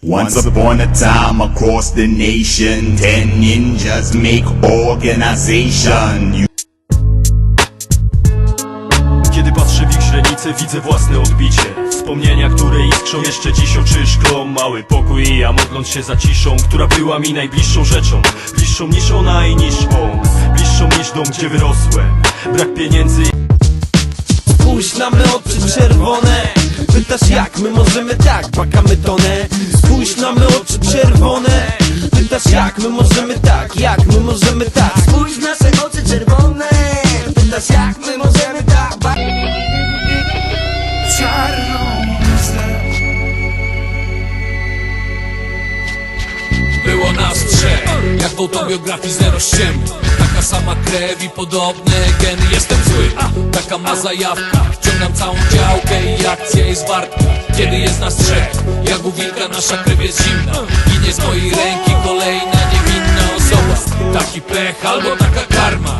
Once upon a time across the nation, ten ninjas make organization. You Kiedy patrzę w ich źrenice widzę własne odbicie. Wspomnienia, które iskrzą jeszcze dziś oczy szklą Mały pokój i ja modląc się za ciszą Która była mi najbliższą rzeczą. Bliższą niż ona i niż on. Bliższą niż dom, gdzie wyrosłem. Brak pieniędzy Spójrz na oczy czerwone. Pytasz jak my możemy tak, pakamy tonę Spójrz na oczy czerwone. Pytasz jak my możemy tak, jak my możemy tak? Spójrz w nasze oczy czerwone. Pytasz jak my możemy tak? Ba- Było nas trzech, jak w autobiografii zero ściemy Taka sama krew i podobne geny Jestem zły, taka ma zajawka. Wciągam całą działkę i akcja jest warta. Kiedy jest nas trzech, nasza krew jest zimna Ginie z mojej ręki kolejna niewinna osoba. Taki pech albo taka karma